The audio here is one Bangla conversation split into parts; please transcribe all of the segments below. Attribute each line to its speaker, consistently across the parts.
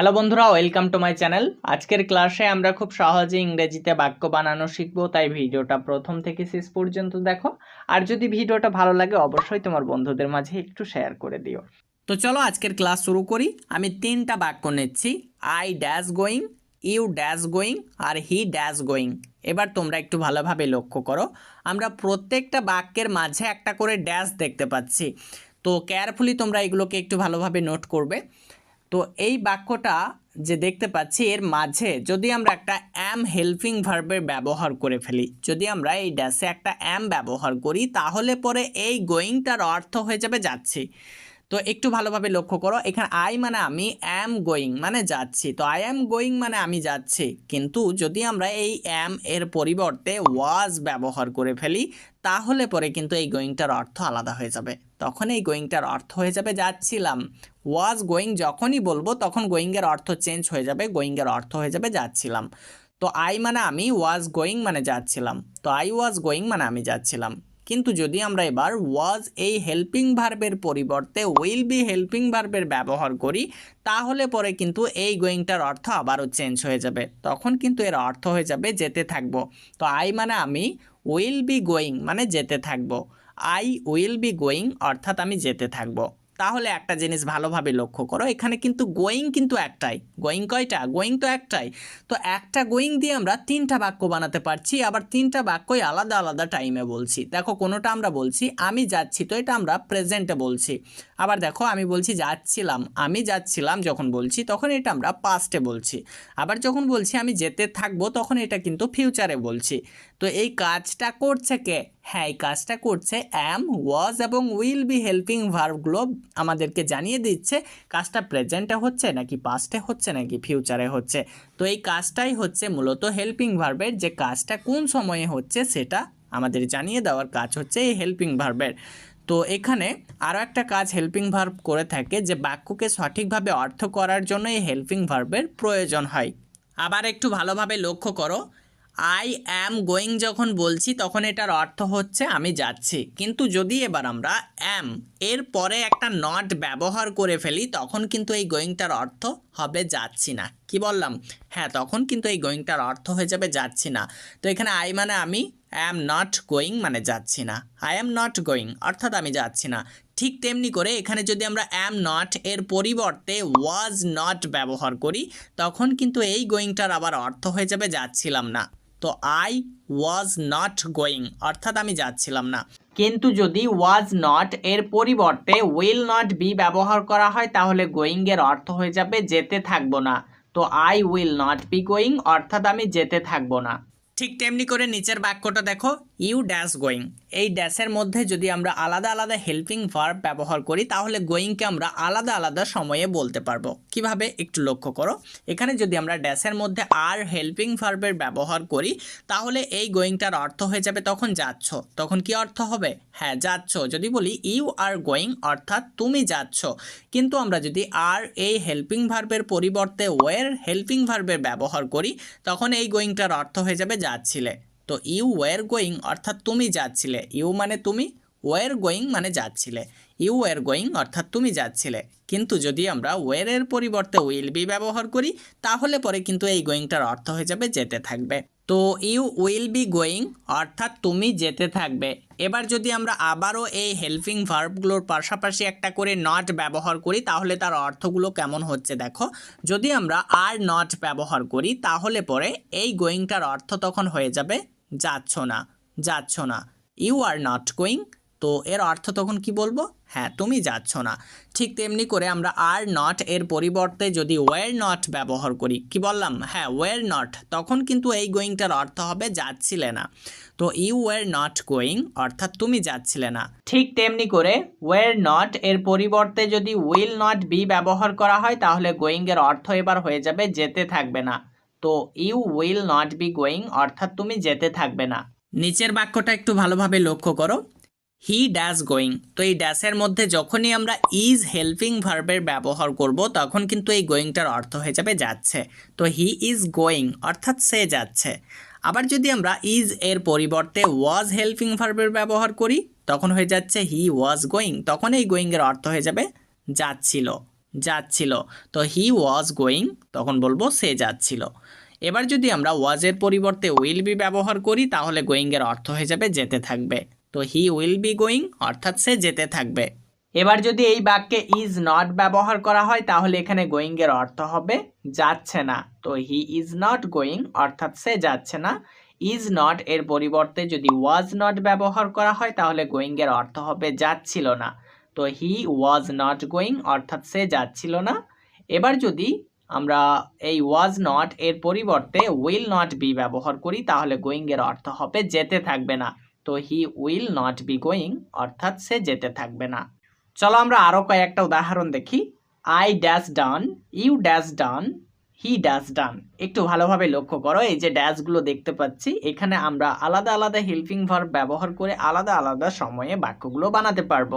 Speaker 1: হ্যালো বন্ধুরা ওয়েলকাম টু মাই চ্যানেল আজকের ক্লাসে আমরা খুব সহজে ইংরেজিতে বাক্য বানানো শিখব, তাই ভিডিওটা প্রথম থেকে শেষ পর্যন্ত দেখো। আর যদি ভিডিওটা ভালো লাগে, অবশ্যই তোমার বন্ধুদের মাঝে একটু শেয়ার করে দিও। তো চলো আজকের ক্লাস শুরু করি। আমি তিনটা বাক্য নিচ্ছি। I dash going you dash going R he dash going এবার তোমরা একটু ভালোভাবে লক্ষ্য করো। আমরা প্রত্যেকটা বাক্যের মাঝে একটা করে ড্যাশ দেখতে পাচ্ছি। তো কেয়ারফুলি তোমরা এগুলোকে একটু ভালোভাবে নোট করবে। তো এই বাক্যটা যে দেখতে পাচ্ছি এর মাঝে যদি আমরা একটা অ্যাম হেল্পিং ভার্বের ব্যবহার করে ফেলি, যদি আমরা এই ড্যাশে একটা অ্যাম ব্যবহার করি, তাহলে পরে এই গোয়িংটার অর্থ হয়ে যাবে যাচ্ছি। তো একটু ভালোভাবে লক্ষ্য করো, এখানে আই মানে আমি অ্যাম গোয়িং মানে যাচ্ছি। তো আই অ্যাম গোয়িং মানে আমি যাচ্ছি। কিন্তু যদি আমরা এই অ্যাম এর পরিবর্তে ওয়াজ ব্যবহার করে ফেলি, তাহলে পরে কিন্তু এই গোয়িংটার অর্থ আলাদা হয়ে যাবে। তখন এই গোয়িংটার অর্থ হয়ে যাবে যাচ্ছিলাম। ওয়াজ গোয়িং যখনই বলব, তখন গোয়িংয়ের অর্থ চেঞ্জ হয়ে যাবে গোয়িংয়ের অর্থ হয়ে যাবে যাচ্ছিলাম। তো আই মানে আমি ওয়াজ গোয়িং মানে যাচ্ছিলাম। তো আই ওয়াজ গোয়িং মানে আমি যাচ্ছিলাম। কিন্তু যদি আমরা এবার ওয়াজ এই হেল্পিং ভার্বের পরিবর্তে উইল বি হেল্পিং ভার্বের ব্যবহার করি, তাহলে পরে কিন্তু এই গোয়িংটার অর্থ আবারও চেঞ্জ হয়ে যাবে। তখন কিন্তু এর অর্থ হয়ে যাবে যেতে থাকব। তো আই মানে আমি উইল বি গোয়িং মানে যেতে থাকব। আই উইল বি গোয়িং অর্থাৎ আমি যেতে থাকব। তাহলে একটা জিনিস ভালোভাবে লক্ষ্য করো। এখানে কিন্তু গোয়িং কিন্তু একটাই। গোয়িং কয়টা? গোয়িং তো একটাই। তো একটা গোয়িং দিয়ে আমরা তিনটা বাক্য বানাতে পারছি। আবার তিনটা বাক্যই আলাদা আলাদা টাইমে বলছি। দেখো, কোনোটা আমরা বলছি, আমি যাচ্ছি, তো এটা আমরা প্রেজেন্টে বলছি। আবার দেখো, আমি বলছি যাচ্ছিলাম, আমি যাচ্ছিলাম যখন বলছি, তখন এটা আমরা পাস্টে বলছি। আবার যখন বলছি আমি যেতে থাকব, তখন এটা কিন্তু ফিউচারে বলছি। তো এই কাজটা করছে কে? হ্যাঁ এই কাজটা করছে অ্যাম ওয়াজ এবং উইল বি হেল্পিং ভার্বগুলো আমাদেরকে জানিয়ে দিচ্ছে কাজটা প্রেজেন্টে হচ্ছে নাকি পাস্টে হচ্ছে নাকি ফিউচারে হচ্ছে। তো এই কাজটাই হচ্ছে মূলত হেল্পিং ভার্বের যে কাজটা কোন সময়ে হচ্ছে সেটা আমাদের জানিয়ে দেওয়ার কাজ হচ্ছে এই হেল্পিং ভার্বের তো এখানে আরও একটা কাজ হেল্পিং ভার্ব করে থাকে যে বাক্যকে সঠিকভাবে অর্থ করার জন্য এই হেল্পিং ভার্বের প্রয়োজন হয়। আবার একটু ভালোভাবে লক্ষ্য করো। আই অ্যাম গোয়িং যখন বলছি, তখন এটার অর্থ হচ্ছে আমি যাচ্ছি। কিন্তু যদি এবার আমরা অ্যাম এর পরে একটা নট ব্যবহার করে ফেলি, তখন কিন্তু এই গোয়িংটার অর্থ হবে যাচ্ছি না। কি বললাম? হ্যাঁ তখন কিন্তু এই গোয়িংটার অর্থ হয়ে যাবে যাচ্ছি না। তো এখানে আই মানে আমি অ্যাম নট গোয়িং মানে যাচ্ছি না। আই অ্যাম নট গোয়িং অর্থাৎ আমি যাচ্ছি না। ঠিক তেমনি করে এখানে যদি আমরা অ্যাম নট এর পরিবর্তে ওয়াজ নট ব্যবহার করি, তখন কিন্তু এই গোয়িংটার আবার অর্থ হয়ে যাবে যাচ্ছিলাম না। তো আই ওয়াজ নট গোয়িং অর্থাৎ আমি যাচ্ছিলাম না। কিন্তু যদি ওয়াজ নট এর পরিবর্তে উইল নট বি ব্যবহার করা হয় তাহলে গোয়িং এর অর্থ হয়ে যাবে যেতে থাকব না। তো I will not be going অর্থাৎ আমি যেতে থাকব না। ঠিক তেমনি করে নিচের বাক্যটা দেখো ইউ ড্যাশ গোয়িং এই ড্যাশের মধ্যে যদি আমরা আলাদা আলাদা হেল্পিং ভার্ব ব্যবহার করি, তাহলে গোয়িংকে আমরা আলাদা আলাদা সময়ে বলতে পারব। কীভাবে? একটু লক্ষ্য করো। এখানে যদি আমরা ড্যাশের মধ্যে আর হেল্পিং ভার্বের ব্যবহার করি, তাহলে এই গোয়িংটার অর্থ হয়ে যাবে তখন যাচ্ছ। তখন কি অর্থ হবে? হ্যাঁ যাচ্ছ। যদি বলি ইউ আর গোয়িং অর্থাৎ তুমি যাচ্ছ। কিন্তু আমরা যদি আর এই হেল্পিং ভার্বের পরিবর্তে ওয়ের হেল্পিং ভার্বের ব্যবহার করি, তখন এই গোয়িংটার অর্থ হয়ে যাবে যাচ্ছিলে। তো ইউ ওয়ের গোয়িং অর্থাৎ তুমি যাচ্ছিলে। ইউ মানে তুমি ওয়ের গোয়িং মানে যাচ্ছিলে। ইউ ওয়ের গোয়িং অর্থাৎ তুমি যাচ্ছিলে। কিন্তু যদি আমরা ওয়ের এর পরিবর্তে উইল বি ব্যবহার করি, তাহলে পরে কিন্তু এই গোয়িংটার অর্থ হয়ে যাবে যেতে থাকবে। তো ইউ উইল বি গোয়িং অর্থাৎ তুমি যেতে থাকবে। এবার যদি আমরা আবারও এই হেল্পিং ভার্বগুলোর পাশাপাশি একটা করে নট ব্যবহার করি, তাহলে তার অর্থগুলো কেমন হচ্ছে দেখো। যদি আমরা আর নট ব্যবহার করি, তাহলে পরে এই গোয়িংটার অর্থ তখন হয়ে যাবে যাচ্ছ না যাচ্ছ না। ইউ আর নট গোয়িং তো এর অর্থ তখন কি বলব? হ্যাঁ তুমি যাচ্ছ না। ঠিক তেমনি করে আমরা আর নট এর পরিবর্তে যদি ওয়ের নট ব্যবহার করি, কি বললাম? হ্যাঁ ওয়ের নট তখন কিন্তু এই গোয়িংটার অর্থ হবে যাচ্ছিলে না। তো ইউ ওয়ের নট গোয়িং অর্থাৎ তুমি যাচ্ছিলে না। ঠিক তেমনি করে ওয়ের নট এর পরিবর্তে যদি উইল নট বি ব্যবহার করা হয়, তাহলে গোয়িং এর অর্থ এবার হয়ে যাবে যেতে থাকবে না। তো you will not be going অর্থাৎ তুমি যেতে থাকবে না। নিচের বাক্যটা একটু ভালোভাবে লক্ষ্য করো। হি ড্যাশ গোয়িং তো এই ড্যাশের মধ্যে যখনই আমরা ইজ হেল্পিং ভার্বের ব্যবহার করব, তখন কিন্তু এই গোয়িংটার অর্থ হয়ে যাবে যাচ্ছে। তো হি ইজ গোয়িং অর্থাৎ সে যাচ্ছে। আবার যদি আমরা ইজ এর পরিবর্তে ওয়াজ হেল্পিং ভার্বের ব্যবহার করি, তখন হয়ে যাচ্ছে হি ওয়াজ গোয়িং তখন এই গোয়িংয়ের অর্থ হয়ে যাবে যাচ্ছিল যাচ্ছিল। তো হি ওয়াজ গোয়িং তখন বলব সে যাচ্ছিল। এবার যদি আমরা ওয়াজের পরিবর্তে উইল বি ব্যবহার করি, তাহলে গোয়িংয়ের অর্থ হয়ে যাবে যেতে থাকবে। তো হি উইল বি গোয়িং অর্থাৎ সে যেতে থাকবে। এবার যদি এই বাক্যে ইজ নট ব্যবহার করা হয়, তাহলে এখানে গোয়িংয়ের অর্থ হবে যাচ্ছে না। তো হি ইজ নট গোয়িং অর্থাৎ সে যাচ্ছে না। ইজ নট এর পরিবর্তে যদি ওয়াজ নট ব্যবহার করা হয়, তাহলে গোয়িংয়ের অর্থ হবে যাচ্ছিল না। তো হি ওয়াজ নট গোয়িং অর্থাৎ সে যাচ্ছিল না। এবার যদি আমরা এই ওয়াজ নট এর পরিবর্তে উইল নট বি ব্যবহার করি, তাহলে গোয়িং এর অর্থ হবে যেতে থাকবে না। তো he will not be going অর্থাৎ সে যেতে থাকবে না। চলো আমরা আরও কয়েকটা উদাহরণ দেখি। I dash done you dash done he dash done একটু ভালোভাবে লক্ষ্য করো, এই যে ড্যাশগুলো দেখতে পাচ্ছি, এখানে আমরা আলাদা আলাদা হেল্পিং ভার্ব ব্যবহার করে আলাদা আলাদা সময়ে বাক্যগুলো বানাতে পারব।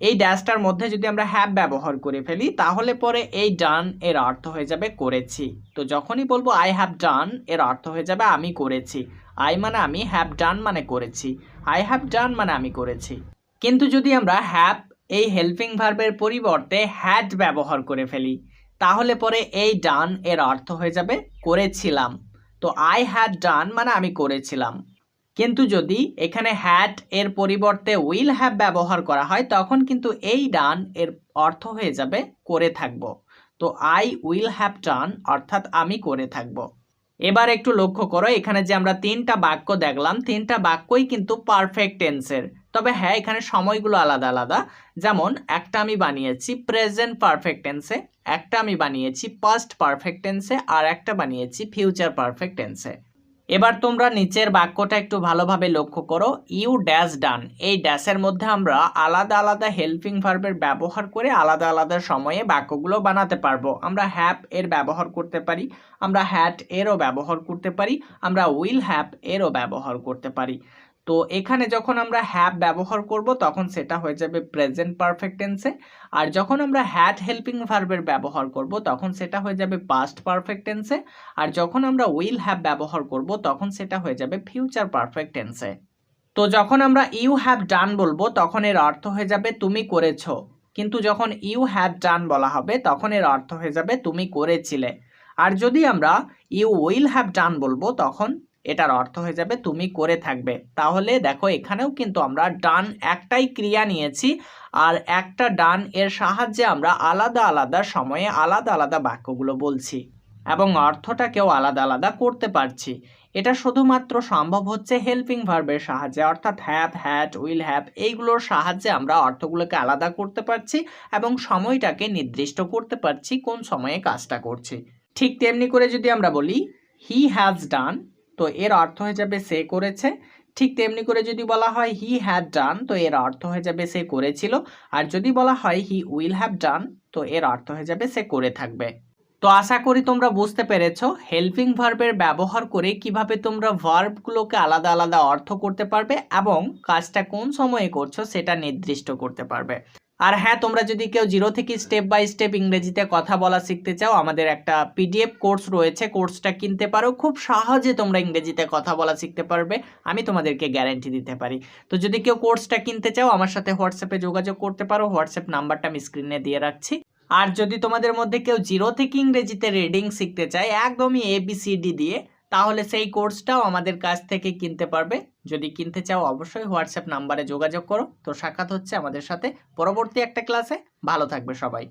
Speaker 1: এই ড্যাশটার মধ্যে যদি আমরা হ্যাভ ব্যবহার করে ফেলি, তাহলে পরে এই ডান এর অর্থ হয়ে যাবে করেছি। তো যখনই বলব আই হ্যাভ ডান এর অর্থ হয়ে যাবে আমি করেছি। আই মানে আমি হ্যাভ ডান মানে করেছি। আই হ্যাভ ডান মানে আমি করেছি। কিন্তু যদি আমরা হ্যাভ এই হেল্পিং ভার্বের পরিবর্তে হ্যাড ব্যবহার করে ফেলি, তাহলে পরে এই ডান এর অর্থ হয়ে যাবে করেছিলাম। তো আই হ্যাড ডান মানে আমি করেছিলাম। কিন্তু যদি এখানে হ্যাট এর পরিবর্তে উইল হ্যাভ ব্যবহার করা হয়, তখন কিন্তু এই ডান এর অর্থ হয়ে যাবে করে থাকব। তো আই উইল হ্যাভ ডান অর্থাৎ আমি করে থাকব। এবার একটু লক্ষ্য করো, এখানে যে আমরা তিনটা বাক্য দেখলাম, তিনটা বাক্যই কিন্তু পারফেক্ট টেন্সের তবে হ্যাঁ এখানে সময়গুলো আলাদা আলাদা। যেমন, একটা আমি বানিয়েছি প্রেজেন্ট পারফেক্ট টেন্সে একটা আমি বানিয়েছি পাস্ট পারফেক্ট টেন্সে আর একটা বানিয়েছি ফিউচার পারফেক্ট টেন্সে এবার তোমরা নিচের বাক্যটা একটু ভালোভাবে লক্ষ্য করো। You dash done. এই ড্যাশের মধ্যে আমরা আলাদা আলাদা হেল্পিং ভার্বের ব্যবহার করে আলাদা আলাদা সময়ে বাক্যগুলো বানাতে পারব। আমরা হ্যাপ এর ব্যবহার করতে পারি, আমরা হ্যাট এরও ব্যবহার করতে পারি, আমরা উইল হ্যাপ এরও ব্যবহার করতে পারি। তো এখানে যখন আমরা হ্যাপ ব্যবহার করব, তখন সেটা হয়ে যাবে প্রেজেন্ট পারফেক্ট টেন্সে আর যখন আমরা হ্যাট হেল্পিং ভার্বের ব্যবহার করব, তখন সেটা হয়ে যাবে পাস্ট পারফেক্ট টেন্সে আর যখন আমরা উইল হ্যাভ ব্যবহার করব, তখন সেটা হয়ে যাবে ফিউচার পারফেক্ট টেন্সে তো যখন আমরা ইউ হ্যাভ ডান বলব, তখন এর অর্থ হয়ে যাবে তুমি করেছ। কিন্তু যখন ইউ হ্যাভ ডান বলা হবে, তখন এর অর্থ হয়ে যাবে তুমি করেছিলে। আর যদি আমরা ইউ উইল হ্যাভ ডান বলব, তখন এটার অর্থ হয়ে যাবে তুমি করে থাকবে। তাহলে দেখো এখানেও কিন্তু আমরা ডান একটাই ক্রিয়া নিয়েছি আর একটা ডান এর সাহায্যে আমরা আলাদা আলাদা সময়ে আলাদা আলাদা বাক্যগুলো বলছি এবং অর্থটাকেও আলাদা আলাদা করতে পারছি। এটা শুধুমাত্র সম্ভব হচ্ছে হেল্পিং ভার্বের সাহায্যে, অর্থাৎ হ্যাপ হ্যাট উইল হ্যাপ এইগুলোর সাহায্যে আমরা অর্থগুলোকে আলাদা করতে পারছি এবং সময়টাকে নির্দিষ্ট করতে পারছি কোন সময়ে কাজটা করছি। ঠিক তেমনি করে যদি আমরা বলি হি হ্যাজ ডান তো এর অর্থ হয়ে যাবে সে করেছে। ঠিক তেমনি করে যদি বলা হয় হি হ্যাড ডান তো এর অর্থ হয়ে যাবে সে করেছিল। আর যদি বলা হয় হি উইল হ্যাভ ডান তো এর অর্থ হয়ে যাবে সে করে থাকবে। তো আশা করি তোমরা বুঝতে পেরেছ হেল্পিং ভার্বের ব্যবহার করে কীভাবে তোমরা ভার্বগুলোকে আলাদা আলাদা অর্থ করতে পারবে এবং কাজটা কোন সময়ে করছ সেটা নির্দিষ্ট করতে পারবে। আর হ্যাঁ তোমরা যদি কেউ জিরো থেকে স্টেপ বাই স্টেপ ইংরেজিতে কথা বলা শিখতে চাও, আমাদের একটা পিডিএফ কোর্স রয়েছে কোর্সটা কিনতে পারো। খুব সহজে তোমরা ইংরেজিতে কথা বলা শিখতে পারবে, আমি তোমাদেরকে গ্যারান্টি দিতে পারি। তো যদি কেউ কোর্সটা কিনতে চাও, আমার সাথে হোয়াটসঅ্যাপে যোগাযোগ করতে পারো হোয়াটসঅ্যাপ নাম্বারটা আমি স্ক্রিনে দিয়ে রাখছি। আর যদি তোমাদের মধ্যে কেউ জিরো থেকে ইংরেজিতে রিডিং শিখতে চায়, একদমই এবিসিডি দিয়ে, তাহলে সেই কোর্সটাও আমাদের কাছ থেকে কিনতে পারবে। যদি কিনতে চাও, অবশ্যই হোয়াটসঅ্যাপ নাম্বারে যোগাযোগ করো। তো সাক্ষাৎ হচ্ছে আমাদের সাথে। পরবর্তী একটা ক্লাসে। ভালো থাকবে সবাই।